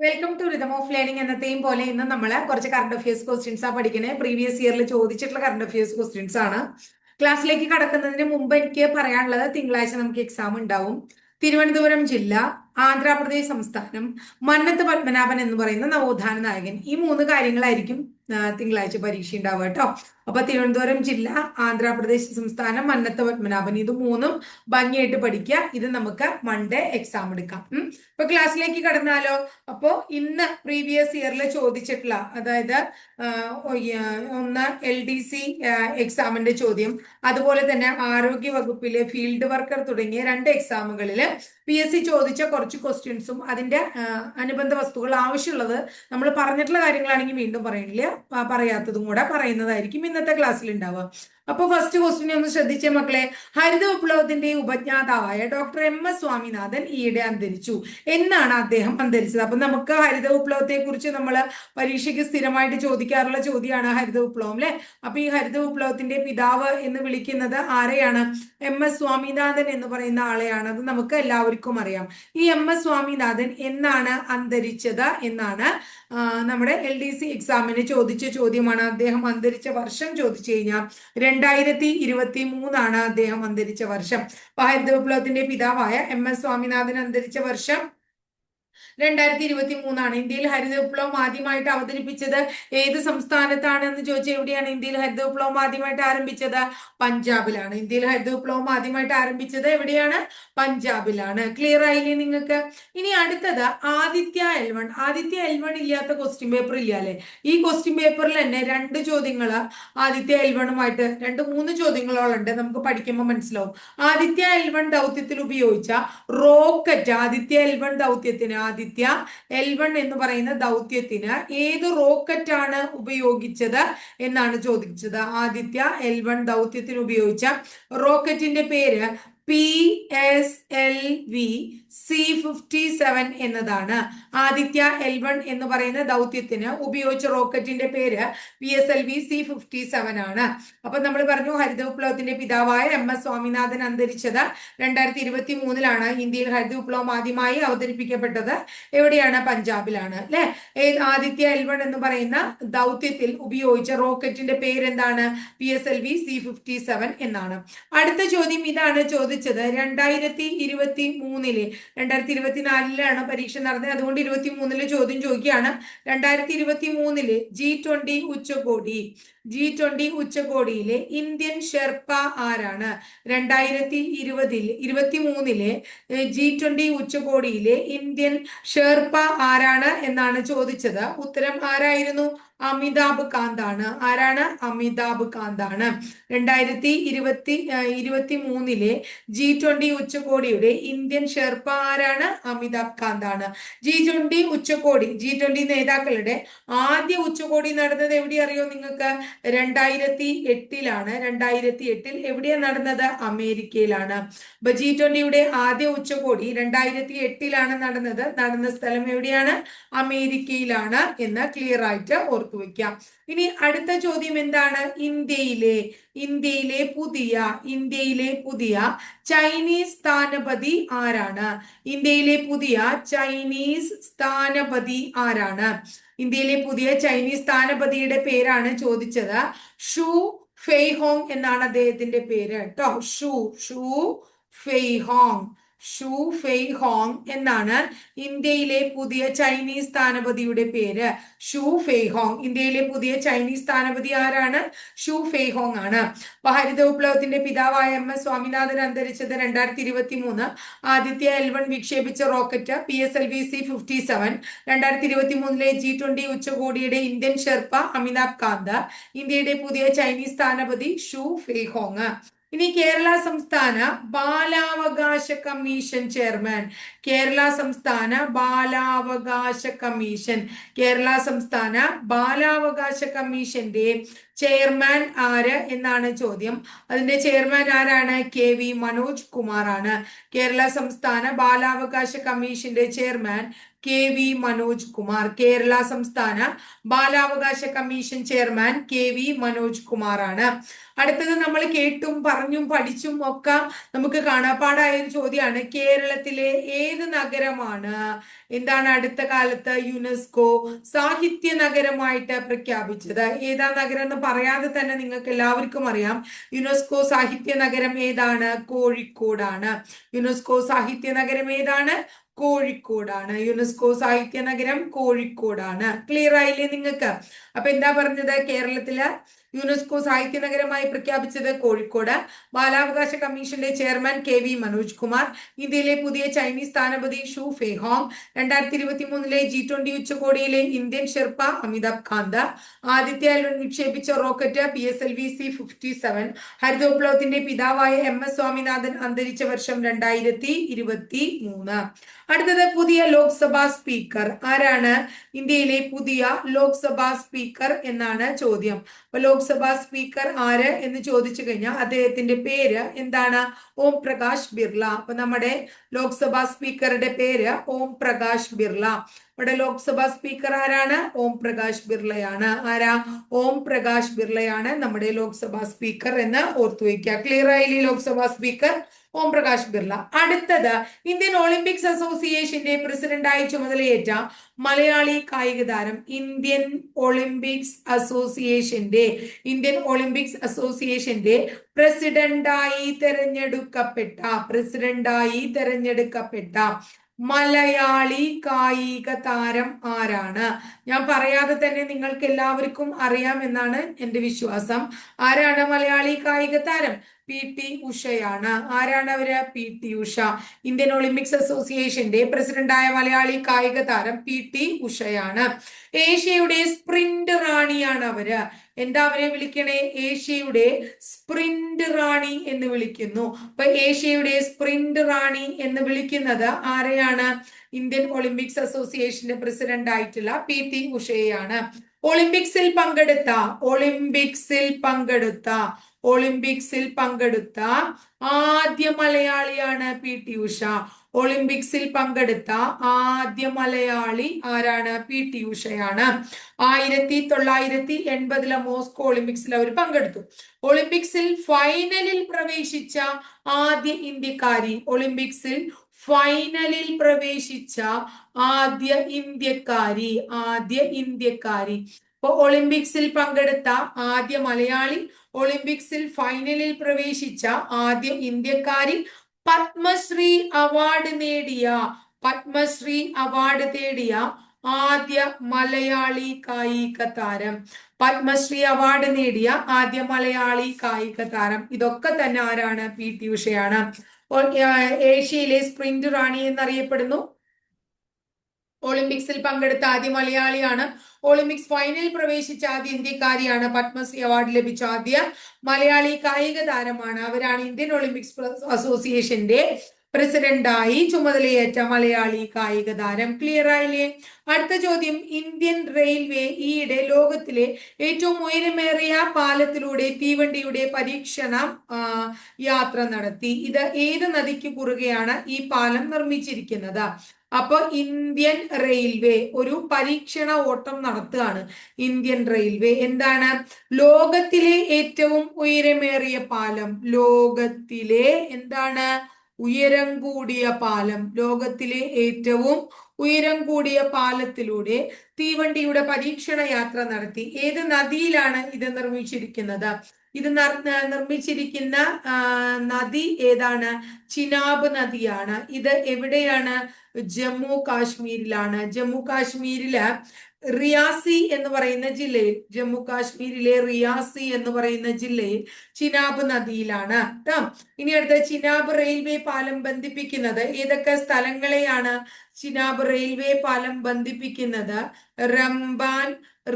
Welcome to rhythm of learning എന്നത്തെയും പോലെ ഇന്ന് നമ്മൾ കുറച്ച് കറണ്ട് അഫയേഴ്സ് ക്വസ്റ്റ്യൻസ് ആ പഠിക്കണേ. പ്രീവിയസ് ഇയറിൽ ചോദിച്ചിട്ടുള്ള കറണ്ട് അഫയേഴ്സ് ക്വസ്റ്റ്യൻസ് ആണ്. ക്ലാസ്സിലേക്ക് കടക്കുന്നതിന് മുമ്പ് എനിക്ക് പറയാനുള്ളത് തിങ്കളാഴ്ച നമുക്ക് എക്സാം ഉണ്ടാവും. തിരുവനന്തപുരം ജില്ല ആന്ധ്രാപ്രദേശ് സംസ്ഥാനം മന്നത്ത് പത്മനാഭൻ എന്ന് പറയുന്ന നവോത്ഥാന നായകൻ. ഈ മൂന്ന് കാര്യങ്ങളായിരിക്കും തിങ്കളാഴ്ച പരീക്ഷ ഉണ്ടാവുക കേട്ടോ. അപ്പൊ തിരുവനന്തപുരം ജില്ല ആന്ധ്രാപ്രദേശ് സംസ്ഥാനം മന്നത്ത പത്മനാഭൻ. ഇത് മൂന്നും ഭംഗിയായിട്ട് പഠിക്കുക. ഇത് നമുക്ക് മൺഡേ എക്സാം എടുക്കാം. ഇപ്പൊ ക്ലാസ്സിലേക്ക് കടന്നാലോ? അപ്പോ ഇന്ന് പ്രീവിയസ് ഇയറിൽ ചോദിച്ചിട്ടുള്ള അതായത് ഒന്ന് എൽ ഡി സി എക്സാമിന്റെ ചോദ്യം. അതുപോലെ തന്നെ ആരോഗ്യ വകുപ്പിലെ ഫീൽഡ് വർക്കർ തുടങ്ങിയ രണ്ട് എക്സാമുകളിൽ പി എസ് സി ചോദിച്ച കുറച്ച് ക്വസ്റ്റ്യൻസും അതിന്റെ അനുബന്ധ വസ്തുക്കൾ ആവശ്യമുള്ളത് നമ്മൾ പറഞ്ഞിട്ടുള്ള കാര്യങ്ങളാണെങ്കിൽ വീണ്ടും പറയണില്ല. പ- പറയാത്തതും കൂടെ പറയുന്നതായിരിക്കും ഇന്നത്തെ ക്ലാസ്സിൽ ഉണ്ടാവുക അപ്പൊ ഫസ്റ്റ് ക്വസ്റ്റിനെ ഒന്ന് ശ്രദ്ധിച്ച മക്കളെ. ഹരിത വിപ്ലവത്തിന്റെ ഉപജ്ഞാതാവായ ഡോക്ടർ എം എസ് സ്വാമിനാഥൻ ഈയിടെ അന്തരിച്ചു. എന്നാണ് അദ്ദേഹം അന്തരിച്ചത്? അപ്പൊ നമുക്ക് ഹരിത വിപ്ലവത്തെ കുറിച്ച് നമ്മൾ പരീക്ഷയ്ക്ക് സ്ഥിരമായിട്ട് ചോദിക്കാറുള്ള ചോദ്യമാണ് ഹരിത വിപ്ലവം അല്ലെ? അപ്പൊ ഈ ഹരിത വിപ്ലവത്തിന്റെ പിതാവ് എന്ന് വിളിക്കുന്നത് ആരെയാണ്? എം എസ് സ്വാമിനാഥൻ എന്ന് പറയുന്ന ആളെയാണ്. അത് നമുക്ക് എല്ലാവർക്കും അറിയാം. ഈ എം എസ് സ്വാമിനാഥൻ എന്നാണ് അന്തരിച്ചത് എന്നാണ് നമ്മുടെ എൽ ഡി സി എക്സാമിന് ചോദിച്ച ചോദ്യമാണ്. അദ്ദേഹം അന്തരിച്ച വർഷം ചോദിച്ചു കഴിഞ്ഞാൽ രണ്ടായിരത്തി ഇരുപത്തി മൂന്നാണ് അദ്ദേഹം അന്തരിച്ച വർഷം. ഹരിത വിപ്ലവത്തിന്റെ പിതാവായ എം എസ് സ്വാമിനാഥൻ അന്തരിച്ച വർഷം. രണ്ടായിരത്തി ഇരുപത്തി മൂന്നാണ് ഇന്ത്യയിൽ ഹരിത വിപ്ലവം ആദ്യമായിട്ട് അവതരിപ്പിച്ചത് ഏത് സംസ്ഥാനത്താണ് എന്ന് ചോദിച്ചാൽ എവിടെയാണ് ഇന്ത്യയിൽ ഹരിത വിപ്ലവം ആദ്യമായിട്ട് ആരംഭിച്ചത്? പഞ്ചാബിലാണ്. ഇന്ത്യയിൽ ഹരിത വിപ്ലവം ആദ്യമായിട്ട് ആരംഭിച്ചത് എവിടെയാണ്? പഞ്ചാബിലാണ്. ക്ലിയർ ആയില്ലേ നിങ്ങൾക്ക്? ഇനി അടുത്തത് Aditya L one Aditya L one ഇല്ലാത്ത ക്വസ്റ്റ്യൻ പേപ്പർ ഇല്ല അല്ലെ? ഈ ക്വസ്റ്റ്യൻ പേപ്പറിൽ തന്നെ രണ്ട് ചോദ്യങ്ങൾ ആദിത്യ എൽ വണ്ണുമായിട്ട് രണ്ട് മൂന്ന് ചോദ്യങ്ങളോളുണ്ട്. നമുക്ക് പഠിക്കുമ്പോൾ മനസ്സിലാവും. ആദിത്യ എൽ വൺ ദൗത്യത്തിൽ ഉപയോഗിച്ച റോക്കറ്റ് ആദിത്യ എൽ വൺ ദൗത്യത്തിന് ആദിത്യ എൽ വൺ എന്ന് പറയുന്ന ദൗത്യത്തിന് ഏത് റോക്കറ്റ് ആണ് ഉപയോഗിച്ചത് എന്നാണ് ചോദിച്ചത്. ആദിത്യ എൽ വൺ ദൗത്യത്തിന് ഉപയോഗിച്ച റോക്കറ്റിന്റെ പേര് P S L V C fifty seven എന്നതാണ്. ആദിത്യ എൽ വൺ എന്ന് പറയുന്ന ദൗത്യത്തിന് ഉപയോഗിച്ച റോക്കറ്റിന്റെ പേര് P S L V C fifty seven ആണ്. അപ്പൊ നമ്മൾ പറഞ്ഞു ഹരിത വിപ്ലവത്തിന്റെ പിതാവായ എം എസ് സ്വാമിനാഥൻ അന്തരിച്ചത് രണ്ടായിരത്തി ഇരുപത്തി മൂന്നിലാണ് ഇന്ത്യയിൽ ഹരിത വിപ്ലവം ആദ്യമായി അവതരിപ്പിക്കപ്പെട്ടത് എവിടെയാണ്? പഞ്ചാബിലാണ് അല്ലെ? ആദിത്യ എൽ വൺ എന്ന് പറയുന്ന ദൗത്യത്തിൽ ഉപയോഗിച്ച റോക്കറ്റിന്റെ പേരെന്താണ്? P S L V C fifty seven എന്നാണ്. അടുത്ത ചോദ്യം ഇതാണ് ചോദിച്ചത്. രണ്ടായിരത്തി ഇരുപത്തി മൂന്നിലെ രണ്ടായിരത്തി ഇരുപത്തിനാലിലാണ് പരീക്ഷ നടന്നത്. അതുകൊണ്ട് ഇരുപത്തി മൂന്നിലെ ചോദ്യം ചോദിക്കുകയാണ്. രണ്ടായിരത്തി ഇരുപത്തി മൂന്നിൽ ജി ട്വന്റി ഉച്ചകോടി. ജി ട്വന്റി ഉച്ചകോടിയിലെ ഇന്ത്യൻ ഷെർപ്പ ആരാണ്? രണ്ടായിരത്തി ഇരുപതിൽ ഇരുപത്തി മൂന്നിലെ ജി ട്വന്റി ഉച്ചകോടിയിലെ ഇന്ത്യൻ ഷെർപ്പ ആരാണ് എന്നാണ് ചോദിച്ചത്. ഉത്തരം ആരായിരുന്നു? അമിതാഭ് കാന്താണ്. ആരാണ്? അമിതാഭ് കാന്താണ്. രണ്ടായിരത്തി ഇരുപത്തി ഇരുപത്തി മൂന്നിലെ ജി ട്വന്റി ഉച്ചകോടിയുടെ ഇന്ത്യൻ ഷെർപ്പ ആരാണ്? അമിതാഭ് കാന്താണ്. ജി ട്വന്റി ഉച്ചകോടി ജി ട്വന്റി നേതാക്കളുടെ ആദ്യ ഉച്ചകോടി നടന്നത് എവിടെ അറിയോ നിങ്ങൾക്ക്? രണ്ടായിരത്തി എട്ടിലാണ് രണ്ടായിരത്തി എട്ടിൽ എവിടെയാണ് നടന്നത്? അമേരിക്കയിലാണ്. അപ്പൊ ജി ട്വന്റിയുടെ ആദ്യ ഉച്ചകോടി രണ്ടായിരത്തി എട്ടിലാണ് നടന്നത്. നടന്ന സ്ഥലം എവിടെയാണ്? അമേരിക്കയിലാണ് എന്ന് ക്ലിയർ ആയിട്ട് ഓർത്തു വെക്കാം ഇനി അടുത്ത ചോദ്യം എന്താണ്? ഇന്ത്യയിലെ ഇന്ത്യയിലെ പുതിയ ഇന്ത്യയിലെ പുതിയ ചൈനീസ് സ്ഥാനപതി ആരാണ്? ഇന്ത്യയിലെ പുതിയ ചൈനീസ് സ്ഥാനപതി ആരാണ്? ഇന്ത്യയിലെ പുതിയ ചൈനീസ് സ്ഥാനപതിയുടെ പേരാണ് ചോദിച്ചത്. ഷു ഫെയ്ഹോങ് എന്നാണ് അദ്ദേഹത്തിന്റെ പേര് കേട്ടോ. ഷു ഷു ഫെയ്ഹോങ്. ഷു ഫെയ് ഹോങ് എന്നാണ് ഇന്ത്യയിലെ പുതിയ ചൈനീസ് സ്ഥാനപതിയുടെ പേര്. ഷു ഫെയ് ഹോങ് ഇന്ത്യയിലെ പുതിയ ചൈനീസ് സ്ഥാനപതി ആരാണ്? ഷു ഫെയ് ഹോങ് ആണ്. അപ്പൊ ഹരിത വിപ്ലവത്തിന്റെ പിതാവായ എം എസ് സ്വാമിനാഥൻ അന്തരിച്ചത് രണ്ടായിരത്തി ഇരുപത്തി മൂന്ന് Aditya L one വിക്ഷേപിച്ച rocket P S L V C fifty seven രണ്ടായിരത്തി ഇരുപത്തി മൂന്നിലെ ജി ട്വന്റി ഉച്ചകോടിയുടെ ഇന്ത്യൻ ഷെർപ്പ അമിതാഭ് കാന്ത്. ഇന്ത്യയുടെ പുതിയ ചൈനീസ് സ്ഥാനപതി ഷു ഫെയ് ഹോങ് ഇനി കേരള സംസ്ഥാന ബാലാവകാശ കമ്മീഷൻ ചെയർമാൻ. കേരള സംസ്ഥാന ബാലാവകാശ കമ്മീഷൻ. കേരള സംസ്ഥാന ബാലാവകാശ കമ്മീഷന്റെ ചെയർമാൻ ആര് എന്നാണ് ചോദ്യം. അതിന്റെ ചെയർമാൻ ആരാണ്? കെ വി മനോജ് കുമാർ ആണ് കേരള സംസ്ഥാന ബാലാവകാശ കമ്മീഷന്റെ chairman K V Manoj Kumar Kerala സംസ്ഥാന ബാലാവകാശ commission chairman K V Manoj കുമാറാണ്. അടുത്തത് നമ്മൾ കേട്ടും പറഞ്ഞും പഠിച്ചും ഒക്കെ നമുക്ക് കാണാപ്പാടായ ഒരു ചോദ്യമാണ് കേരളത്തിലെ ഏത് നഗരമാണ്? എന്താണ് അടുത്ത കാലത്ത് യുനെസ്കോ സാഹിത്യ നഗരമായിട്ട് പ്രഖ്യാപിച്ചത്? ഏതാ നഗരം എന്ന് പറയാതെ തന്നെ നിങ്ങൾക്ക് എല്ലാവർക്കും അറിയാം. യുനെസ്കോ സാഹിത്യ നഗരം ഏതാണ്? കോഴിക്കോടാണ്. യുനെസ്കോ സാഹിത്യ നഗരം ഏതാണ്? കോഴിക്കോടാണ്. യുനെസ്കോ സാഹിത്യ നഗരം കോഴിക്കോടാണ്. ക്ലിയർ ആയില്ലേ നിങ്ങൾക്ക്? അപ്പൊ എന്താ പറഞ്ഞത്? കേരളത്തിൽ യുനെസ്കോ സാഹിത്യ നഗരമായി പ്രഖ്യാപിച്ചത് കോഴിക്കോട്. ബാലാവകാശ കമ്മീഷന്റെ chairman K V Manoj Kumar ഇന്ത്യയിലെ പുതിയ ചൈനീസ് സ്ഥാനപതി ഷു ഫെഹോങ് രണ്ടായിരത്തി ഇരുപത്തി മൂന്നിലെ G twenty ഉച്ചകോടിയിലെ Indian sherpa Amitabh Kant Aditya L one വിക്ഷേപിച്ച rocket P S L V C fifty seven ഹരിതോപ്ലവത്തിന്റെ പിതാവായ എം എസ് സ്വാമിനാഥൻ അന്തരിച്ച വർഷം രണ്ടായിരത്തി ഇരുപത്തി മൂന്ന് അടുത്തത് പുതിയ ലോക്സഭാ സ്പീക്കർ. ആരാണ് ഇന്ത്യയിലെ പുതിയ ലോക്സഭാ സ്പീക്കർ എന്നാണ് ചോദ്യം. അപ്പൊ ലോക്സഭാ സ്പീക്കർ ആര് എന്ന് ചോദിച്ചു കഴിഞ്ഞാൽ അദ്ദേഹത്തിന്റെ പേര് എന്താണ്? ഓം പ്രകാശ് ബിർള. അപ്പൊ നമ്മുടെ ലോക്സഭാ സ്പീക്കറുടെ പേര് ഓം പ്രകാശ് ബിർള. നമ്മുടെ ലോക്സഭാ സ്പീക്കർ ആരാണ്? ഓം പ്രകാശ് ബിർളയാണ്. ആരാ? ഓം പ്രകാശ് ബിർളയാണ് നമ്മുടെ ലോക്സഭാ സ്പീക്കർ എന്ന് ഓർത്തു വയ്ക്കുക ക്ലിയർ ആയില്ലേ ലോക്സഭാ സ്പീക്കർ? ഓം പ്രകാശ് ബിർള. അടുത്തത് ഇന്ത്യൻ ഒളിമ്പിക്സ് അസോസിയേഷന്റെ പ്രസിഡന്റായി ചുമതലയേറ്റ മലയാളി കായിക താരം ഇന്ത്യൻ ഒളിമ്പിക്സ് അസോസിയേഷന്റെ ഇന്ത്യൻ ഒളിമ്പിക്സ് അസോസിയേഷന്റെ പ്രസിഡന്റായി തെരഞ്ഞെടുക്കപ്പെട്ട പ്രസിഡന്റായി തെരഞ്ഞെടുക്കപ്പെട്ട മലയാളി കായിക താരം ആരാണ്? ഞാൻ പറയാതെ തന്നെ നിങ്ങൾക്ക് എല്ലാവർക്കും അറിയാമെന്നാണ് എന്റെ വിശ്വാസം. ആരാണ് മലയാളി കായിക താരം? പി ടി ഉഷയാണ്. ആരാണ് അവർ? P T Usha. Indian Olympics അസോസിയേഷന്റെ പ്രസിഡന്റായ മലയാളി കായിക താരം പി ടി ഉഷയാണ്. ഏഷ്യയുടെ സ്പ്രിന്റ് റാണിയാണ് അവർ. എന്താ അവരെ വിളിക്കണേ? ഏഷ്യയുടെ സ്പ്രിന്റ് റാണി എന്ന് വിളിക്കുന്നു. അപ്പൊ ഏഷ്യയുടെ സ്പ്രിന്റ് റാണി എന്ന് വിളിക്കുന്നത് ആരെയാണ്? ഇന്ത്യൻ ഒളിമ്പിക്സ് അസോസിയേഷന്റെ പ്രസിഡന്റ് ആയിട്ടുള്ള പി ടി ഉഷയാണ്. ഒളിമ്പിക്സിൽ പങ്കെടുത്ത ഒളിമ്പിക്സിൽ പങ്കെടുത്ത ഒളിമ്പിക്സിൽ പങ്കെടുത്ത ആദ്യ മലയാളിയാണ് പി. ടി. ഉഷ. ഒളിമ്പിക്സിൽ പങ്കെടുത്ത ആദ്യ മലയാളി ആരാണ്? പി. ടി. ഉഷയാണ്. ആയിരത്തി തൊള്ളായിരത്തി എൺപതിലെ മോസ്കോ ഒളിമ്പിക്സിൽ അവർ പങ്കെടുത്തു. ഒളിമ്പിക്സിൽ ഫൈനലിൽ പ്രവേശിച്ച ആദ്യ ഇന്ത്യക്കാരി ഒളിമ്പിക്സിൽ ഫൈനലിൽ പ്രവേശിച്ച ആദ്യ ഇന്ത്യക്കാരി ആദ്യ ഇന്ത്യക്കാരി. ഇപ്പൊ ഒളിമ്പിക്സിൽ പങ്കെടുത്ത ആദ്യ മലയാളി ഒളിമ്പിക്സിൽ ഫൈനലിൽ പ്രവേശിച്ച ആദ്യ ഇന്ത്യക്കാരിൽ പത്മശ്രീ അവാർഡ് നേടിയ പത്മശ്രീ അവാർഡ് നേടിയ ആദ്യ മലയാളി കായിക താരം. പത്മശ്രീ അവാർഡ് നേടിയ ആദ്യ മലയാളി കായിക താരം. ഇതൊക്കെ തന്നെ ആരാണ്? പി ടി ഉഷയാണ്. ഏഷ്യയിലെ സ്പ്രിന്റ് റാണി എന്നറിയപ്പെടുന്നു. ഒളിമ്പിക്സിൽ പങ്കെടുത്ത ആദ്യ മലയാളിയാണ്. ഒളിമ്പിക്സ് ഫൈനലിൽ പ്രവേശിച്ച ആദ്യ ഇന്ത്യക്കാരിയാണ് പത്മശ്രീ അവാർഡ് ലഭിച്ച ആദ്യ മലയാളി കായിക താരമാണ്. അവരാണ് ഇന്ത്യൻ ഒളിമ്പിക്സ് അസോസിയേഷന്റെ പ്രസിഡന്റായി ചുമതലയേറ്റ മലയാളി കായിക താരം. ക്ലിയർ ആയില്ലേ? അടുത്ത ചോദ്യം. ഇന്ത്യൻ റെയിൽവേ ഈയിടെ ലോകത്തിലെ ഏറ്റവും ഉയരമേറിയ പാലത്തിലൂടെ തീവണ്ടിയുടെ പരീക്ഷണം യാത്ര നടത്തി. ഇത് ഏത് നദിക്ക് കുറുകെയാണ് ഈ പാലം നിർമ്മിച്ചിരിക്കുന്നത്? അപ്പൊ ഇന്ത്യൻ റെയിൽവേ ഒരു പരീക്ഷണ ഓട്ടം നടത്തുകയാണ് ഇന്ത്യൻ റെയിൽവേ. എന്താണ്? ലോകത്തിലെ ഏറ്റവും ഉയരമേറിയ പാലം. ലോകത്തിലെ എന്താണ്? ഉയരം കൂടിയ പാലം. ലോകത്തിലെ ഏറ്റവും ഉയരം കൂടിയ പാലത്തിലൂടെ തീവണ്ടിയുടെ പരീക്ഷണ യാത്ര നടത്തി. ഏത് നദിയിലാണ് ഇത് നിർമ്മിച്ചിരിക്കുന്നത്? ഇത് നിർമ്മിച്ചിരിക്കുന്ന നദി ഏതാണ്? ചിനാബ് നദിയാണ്. ഇത് എവിടെയാണ്? ജമ്മു കാശ്മീരിലാണ്. ജമ്മു കാശ്മീരിൽ റിയാസി എന്ന് പറയുന്ന ജില്ലയിൽ ജമ്മു കാശ്മീരിലെ റിയാസി എന്ന് പറയുന്ന ജില്ലയിൽ ചിനാബ് നദിയിലാണ്. കേട്ടോ ഇനി അടുത്ത ചിനാബ് റെയിൽവേ പാലം ബന്ധിപ്പിക്കുന്നത് ഏതൊക്കെ സ്ഥലങ്ങളെയാണ് ചിനാബ് റെയിൽവേ പാലം ബന്ധിപ്പിക്കുന്നത്? റംബാൻ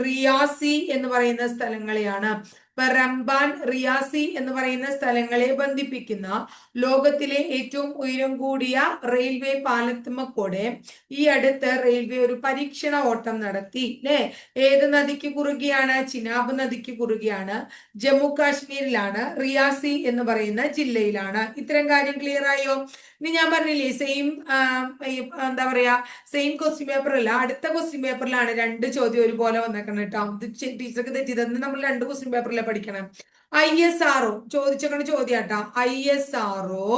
റിയാസി എന്ന് പറയുന്ന സ്ഥലങ്ങളെയാണ്. റംബാൻ റിയാസി എന്ന് പറയുന്ന സ്ഥലങ്ങളെ ബന്ധിപ്പിക്കുന്ന ലോകത്തിലെ ഏറ്റവും ഉയരം കൂടിയ റെയിൽവേ പാലത്തുമക്കൂടെ ഈ അടുത്ത് റെയിൽവേ ഒരു പരീക്ഷണ ഓട്ടം നടത്തി അല്ലെ ഏത് നദിക്ക് കുറുകെയാണ്? ചിനാബ് നദിക്ക് കുറുകെയാണ്. ജമ്മു കാശ്മീരിലാണ് റിയാസി എന്ന് പറയുന്ന ജില്ലയിലാണ്. ഇത്തരം കാര്യം ക്ലിയർ ആയോ? ഇനി ഞാൻ പറഞ്ഞില്ലേ സെയിം എന്താ പറയാ സെയിം ക്വസ്റ്റ്യൻ പേപ്പർ അല്ല അടുത്ത ക്വസ്റ്റ്യൻ പേപ്പറിലാണ് രണ്ട് ചോദ്യം ഒരുപോലെ വന്നേക്കണം കേട്ടോ ടീച്ചർക്ക് തെറ്റിയതെന്ന് നമ്മൾ രണ്ട് ക്വസ്റ്റ്യൻ പേപ്പറിലെ പഠിക്കണം. ഐ എസ് ആർഒ ചോദിച്ചേക്കണ ചോദ്യാട്ടാ. ഐ എസ് ആർഒ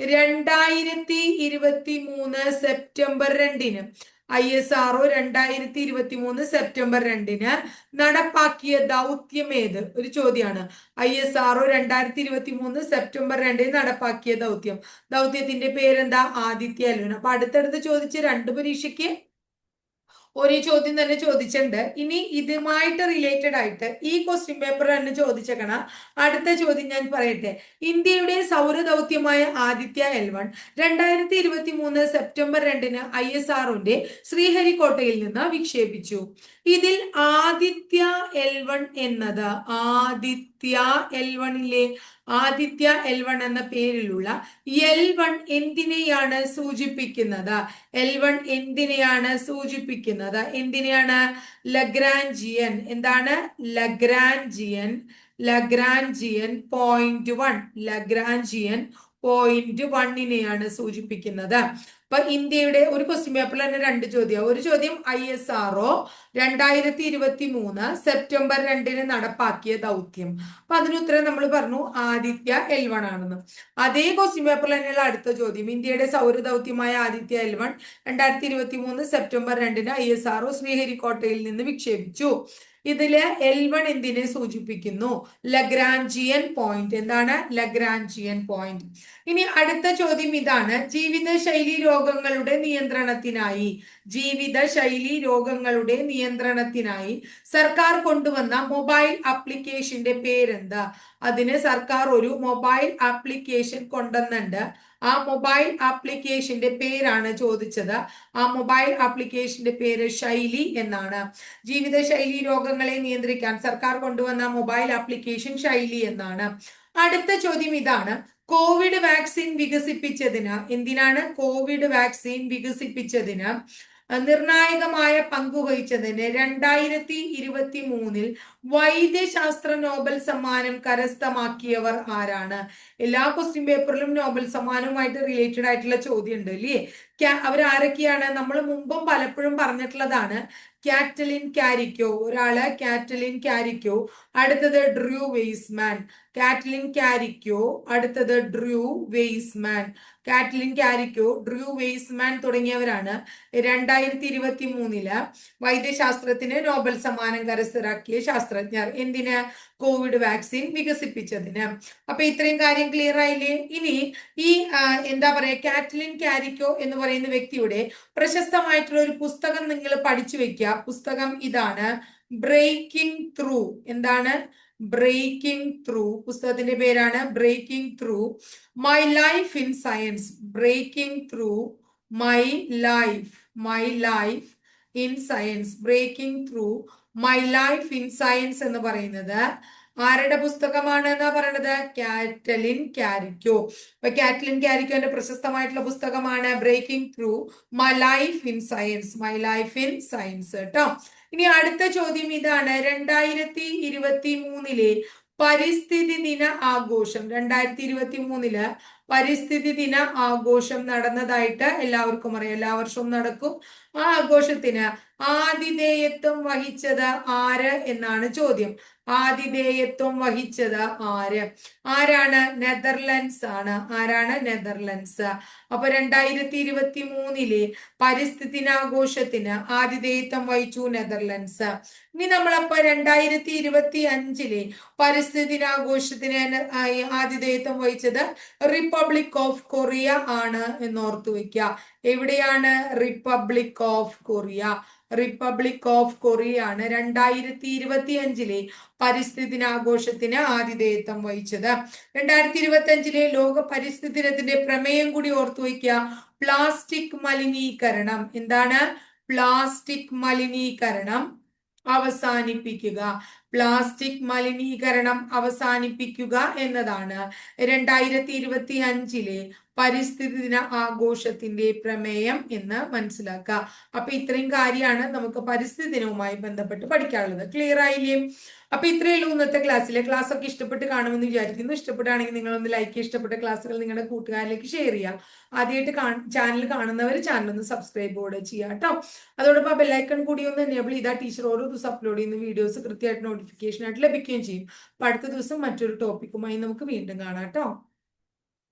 രണ്ടായിരത്തി ഇരുപത്തി മൂന്ന് സെപ്റ്റംബർ രണ്ടിന്. ഐ എസ് ആർഒ രണ്ടായിരത്തി ഇരുപത്തി മൂന്ന് സെപ്റ്റംബർ രണ്ടിന് നടപ്പാക്കിയ ദൗത്യം ഏത്? ഒരു ചോദ്യമാണ് ഐ എസ് ആർഒ രണ്ടായിരത്തി ഇരുപത്തി മൂന്ന് സെപ്റ്റംബർ രണ്ടിന് നടപ്പാക്കിയ ദൗത്യം. ദൗത്യത്തിന്റെ പേരെന്താ? ആദിത്യ അലുവിന് അപ്പൊ അടുത്തടുത്ത് ചോദിച്ച രണ്ട് പരീക്ഷയ്ക്ക് ഒരേ ചോദ്യം തന്നെ ചോദിച്ചിട്ടുണ്ട്. ഇനി ഇതുമായിട്ട് റിലേറ്റഡ് ആയിട്ട് ഈ ക്വസ്റ്റ്യൻ പേപ്പർ തന്നെ ചോദിച്ചേക്കണ അടുത്ത ചോദ്യം ഞാൻ പറയട്ടെ. ഇന്ത്യയുടെ സൗരദൗത്യമായ ആദിത്യ എൽ വൺ രണ്ടായിരത്തി ഇരുപത്തി മൂന്ന് സെപ്റ്റംബർ രണ്ടിന് ഐ എസ് ശ്രീഹരിക്കോട്ടയിൽ നിന്ന് വിക്ഷേപിച്ചു. ഇതിൽ ആദിത്യ എൽ വൺ എന്നത് ആദിത്യ എൽ വണിലെ ആദിത്യ എൽ വൺ എന്ന പേരിലുള്ള എൽ വൺ എന്തിനെയാണ് സൂചിപ്പിക്കുന്നത്? എൽ വൺ എന്തിനെയാണ് സൂചിപ്പിക്കുന്നത്? എന്തിനെയാണ് ലഗ്രാൻജിയൻ എന്താണ് Lagrangian Lagrangian point one Lagrangian point വണ്ണിനെയാണ് സൂചിപ്പിക്കുന്നത്. അപ്പൊ ഇന്ത്യയുടെ ഒരു ക്വസ്റ്റ്യൻ പേപ്പറിൽ തന്നെ രണ്ട് ചോദ്യം. ഒരു ചോദ്യം ഐ എസ് ആർ ഒ രണ്ടായിരത്തി ഇരുപത്തി മൂന്ന് സെപ്റ്റംബർ രണ്ടിന് നടപ്പാക്കിയ ദൗത്യം. അപ്പൊ അതിന് ഉത്തരം നമ്മൾ പറഞ്ഞു ആദിത്യ എൽ വൺ ആണെന്ന്. അതേ ക്വസ്റ്റ്യൻ പേപ്പറിൽ തന്നെയുള്ള അടുത്ത ചോദ്യം. ഇന്ത്യയുടെ സൗര ദൗത്യമായ ആദിത്യ എൽ വൺ രണ്ടായിരത്തി ഇരുപത്തി മൂന്ന് സെപ്റ്റംബർ രണ്ടിന് ഐ എസ് ആർ ഒ ശ്രീഹരിക്കോട്ടയിൽ നിന്ന് വിക്ഷേപിച്ചു. ഇതിൽ എൽ വൺ എന്തിനെ സൂചിപ്പിക്കുന്നു? ലഗ്രാഞ്ചിയൻ പോയിന്റ് എന്താണ് ലഗ്രാഞ്ചിയൻ പോയിന്റ് ഇനി അടുത്ത ചോദ്യം ഇതാണ്. ജീവിതശൈലി രോഗങ്ങളുടെ നിയന്ത്രണത്തിനായി ജീവിതശൈലി രോഗങ്ങളുടെ നിയന്ത്രണത്തിനായി സർക്കാർ കൊണ്ടുവന്ന മൊബൈൽ ആപ്ലിക്കേഷന്റെ പേരെന്താ? അതിന് സർക്കാർ ഒരു മൊബൈൽ ആപ്ലിക്കേഷൻ കൊണ്ടുവന്നുണ്ട് ആ മൊബൈൽ ആപ്ലിക്കേഷന്റെ പേരാണ് ചോദിച്ചത്. ആ മൊബൈൽ ആപ്ലിക്കേഷന്റെ പേര് ശൈലി എന്നാണ്. ജീവിതശൈലി രോഗങ്ങളെ നിയന്ത്രിക്കാൻ സർക്കാർ കൊണ്ടുവന്ന മൊബൈൽ ആപ്ലിക്കേഷൻ ശൈലി എന്നാണ്. അടുത്ത ചോദ്യം ഇതാണ്. കോവിഡ് വാക്സിൻ വികസിപ്പിച്ചതിന് എന്തിനാണ് കോവിഡ് വാക്സിൻ വികസിപ്പിച്ചതിന് നിർണായകമായ പങ്കുവഹിച്ചതിന് രണ്ടായിരത്തി ഇരുപത്തി മൂന്നിൽ വൈദ്യശാസ്ത്ര നോബൽ സമ്മാനം കരസ്ഥമാക്കിയവർ ആരാണ്? എല്ലാ ക്വസ്റ്റ്യൻ പേപ്പറിലും നോബൽ സമ്മാനവുമായിട്ട് റിലേറ്റഡ് ആയിട്ടുള്ള ചോദ്യം ഉണ്ട് അല്ലേ അവരാരൊക്കെയാണ്? നമ്മൾ മുമ്പും പലപ്പോഴും പറഞ്ഞിട്ടുള്ളതാണ് കാറ്റലിൻ കാരിക്കോ ഒരാൾ കാറ്റലിൻ കാരിക്കോ അടുത്തത് ഡ്രൂ വെയ്സ്മാൻ. കാറ്റലിൻ കാരിക്കോ അടുത്തത് Drew Weissman. Katalin Kariko Drew Weissman തുടങ്ങിയവരാണ് രണ്ടായിരത്തി ഇരുപത്തി മൂന്നിൽ വൈദ്യശാസ്ത്രത്തിന് നോബൽ സമ്മാനം കരസ്ഥരാക്കിയ ശാസ്ത്രജ്ഞർ. എന്തിന്? കോവിഡ് വാക്സിൻ വികസിപ്പിച്ചതിന്. അപ്പൊ ഇത്രയും കാര്യം ക്ലിയർ ആയില്ലേ? ഇനി ഈ എന്താ പറയാ കാറ്റലിൻ കാരിക്കോ എന്ന് പറയുന്ന വ്യക്തിയുടെ പ്രശസ്തമായിട്ടുള്ള ഒരു പുസ്തകം നിങ്ങൾ പഠിച്ചു വെക്കുക. പുസ്തകം ഇതാണ് ബ്രേക്കിംഗ് ത്രൂ എന്താണ്? ബ്രേക്കിംഗ് ത്രൂ പുസ്തകത്തിന്റെ പേരാണ് breaking through my life in science breaking through my life my life in science breaking through my life in science എന്ന് പറയുന്നത് ആരുടെ പുസ്തകമാണ് എന്നാ പറയണത്? Katalin Kariko. അപ്പൊ കാറ്റലിൻ കാരിക്കോന്റെ പ്രശസ്തമായിട്ടുള്ള പുസ്തകമാണ് breaking through my life in science my life in science കേട്ടോ ഇനി അടുത്ത ചോദ്യം ഇതാണ്. രണ്ടായിരത്തി ഇരുപത്തി മൂന്നിലെ പരിസ്ഥിതി ദിന ആഘോഷം. രണ്ടായിരത്തി ഇരുപത്തി മൂന്നിൽ പരിസ്ഥിതി ദിന ആഘോഷം നടന്നതായിട്ട് എല്ലാവർക്കും അറിയാം. എല്ലാ വർഷവും നടക്കും. ആ ആഘോഷത്തിന് ആതിഥേയത്വം വഹിച്ചത് ആര് എന്നാണ് ചോദ്യം. ആതിഥേയത്വം വഹിച്ചത് ആര്? ആരാണ്? നെതർലൻഡ്സ് ആണ്. ആരാണ്? നെതർലൻഡ്സ്. അപ്പൊ രണ്ടായിരത്തി ഇരുപത്തി മൂന്നിലെ പരിസ്ഥിതി ദിനാഘോഷത്തിന് ആതിഥേയത്വം വഹിച്ചു നെതർലൻഡ്സ്. ഇനി നമ്മളപ്പോ രണ്ടായിരത്തി ഇരുപത്തി അഞ്ചിലെ പരിസ്ഥിതി ദിനാഘോഷത്തിന് ആതിഥേയത്വം വഹിച്ചത് റിപ്പബ്ലിക് ഓഫ് കൊറിയ ആണ് എന്ന് ഓർത്തു വെക്കുക എവിടെയാണ് republic of Korea republic of Korea ആണ് രണ്ടായിരത്തി ഇരുപത്തി അഞ്ചിലെ പരിസ്ഥിതി ദിനാഘോഷത്തിന് ആതിഥേയത്വം വഹിച്ചത്. രണ്ടായിരത്തി ഇരുപത്തി അഞ്ചിലെ ലോക പരിസ്ഥിതി ദിനത്തിന്റെ പ്രമേയം കൂടി ഓർത്തു വയ്ക്കുക പ്ലാസ്റ്റിക് മലിനീകരണം. എന്താണ്? പ്ലാസ്റ്റിക് മലിനീകരണം. അവസാനിപ്പിക്കുക. പ്ലാസ്റ്റിക് മലിനീകരണം അവസാനിപ്പിക്കുക എന്നതാണ്. രണ്ടായിരത്തി ഇരുപത്തി അഞ്ചിലെ പരിസ്ഥിതി ദിന ആഘോഷത്തിന്റെ പ്രമേയം എന്ന് മനസ്സിലാക്കുക. അപ്പൊ ഇത്രയും കാര്യമാണ് നമുക്ക് പരിസ്ഥിതി ദിനവുമായി ബന്ധപ്പെട്ട് പഠിക്കാനുള്ളത്. ക്ലിയർ ആയില്ലേ? അപ്പൊ ഇത്രയേ ഉള്ളൂ ഇന്നത്തെ ക്ലാസ്സിലെ ക്ലാസ് ഒക്കെ ഇഷ്ടപ്പെട്ട് കാണുമെന്ന് വിചാരിക്കുന്നു. ഇഷ്ടപ്പെടുകയാണെങ്കിൽ നിങ്ങൾ ഒന്ന് ലൈക്ക് ഇഷ്ടപ്പെട്ട ക്ലാസ്സുകൾ നിങ്ങളുടെ കൂട്ടുകാരിലേക്ക് ഷെയർ ചെയ്യുക. ആദ്യമായിട്ട് ചാനൽ കാണുന്നവർ ചാനൽ ഒന്ന് സബ്സ്ക്രൈബ് കൂടെ ചെയ്യുക കേട്ടോ അതോടൊപ്പം ബെല്ലൈക്കൺ കൂടി ഒന്ന് എനേബിൾ ചെയ്താൽ ടീച്ചർ ഓരോ ദിവസം അപ്ലോഡ് ചെയ്യുന്ന വീഡിയോസ് കൃത്യമായിട്ട് നോട്ടിഫിക്കേഷൻ ആയിട്ട് ലഭിക്കുകയും ചെയ്യും. അപ്പൊ അടുത്ത ദിവസം മറ്റൊരു ടോപ്പിക്കുമായി നമുക്ക് വീണ്ടും കാണാം കേട്ടോ